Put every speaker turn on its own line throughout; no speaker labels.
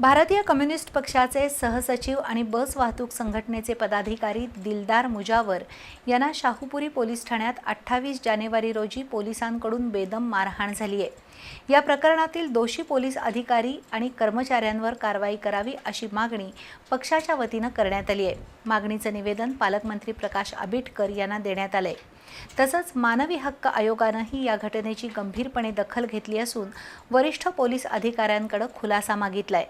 भारतीय कम्युनिस्ट पक्षाचे सहसचिव आणि बस वाहतूक संघटनेचे पदाधिकारी दिलदार मुजावर यांना शाहूपुरी पोलीस ठाण्यात अठ्ठावीस जानेवारी रोजी पोलिसांकडून बेदम मारहाण झाली आहे. या प्रकरणातील दोषी पोलीस अधिकारी आणि कर्मचाऱ्यांवर कारवाई करावी अशी मागणी पक्षाच्या वतीनं करण्यात आली आहे. मागणीचं निवेदन पालकमंत्री प्रकाश आबिटकर यांना देण्यात आलंय. तसंच मानवी हक्क आयोगानंही या घटनेची गंभीरपणे दखल घेतली असून वरिष्ठ पोलीस अधिकाऱ्यांकडे खुलासा मागितलाय.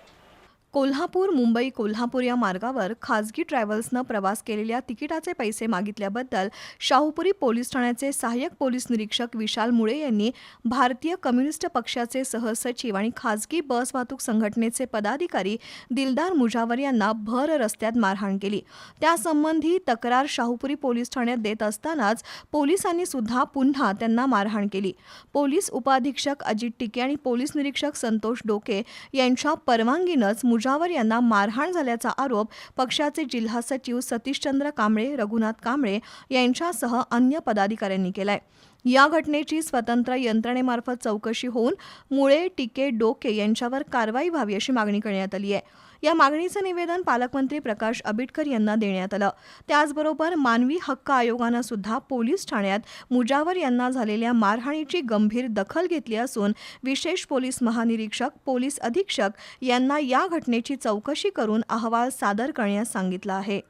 कोल्हापूर मुंबई कोल्हापूर या मार्गावर खाजगी ट्रॅव्हल्सनं प्रवास केलेल्या तिकिटाचे पैसे मागितल्याबद्दल शाहूपुरी पोलीस ठाण्याचे सहाय्यक पोलीस निरीक्षक विशाल मुळे यांनी भारतीय कम्युनिस्ट पक्षाचे सहसचिव आणि खाजगी बस वाहतूक संघटनेचे पदाधिकारी दिलदार मुजावर यांना भर रस्त्यात मारहाण केली. त्यासंबंधी तक्रार शाहूपुरी पोलीस ठाण्यात देत असतानाच पोलिसांनी सुद्धा पुन्हा त्यांना मारहाण केली. पोलीस उपाधीक्षक अजित टिके आणि पोलीस निरीक्षक संतोष डोके यांच्या परवानगीनंच मुजावर यांना मारहाण झाल्याचा आरोप पक्षाचे जिल्हा सचिव सतीशचंद्र कांबळे रघुनाथ कांबळे यांच्यासह अन्य पदाधिकाऱ्यांनी केलाय. या घटनेची स्वतंत्र यंत्रणेमार्फत चौकशी होऊन मुळे टिके डोके यांच्यावर कारवाई व्हावी अशी मागणी करण्यात आली आहे. या मागणीचं निवेदन पालकमंत्री प्रकाश आबिटकर यांना देण्यात आलं. त्याचबरोबर मानवी हक्क आयोगानं सुद्धा पोलीस ठाण्यात मुजावर यांना झालेल्या मारहाणीची गंभीर दखल घेतली असून विशेष पोलीस महानिरीक्षक पोलीस अधीक्षक यांना या घटनेची चौकशी करून अहवाल सादर करण्यास सांगितलं आहे.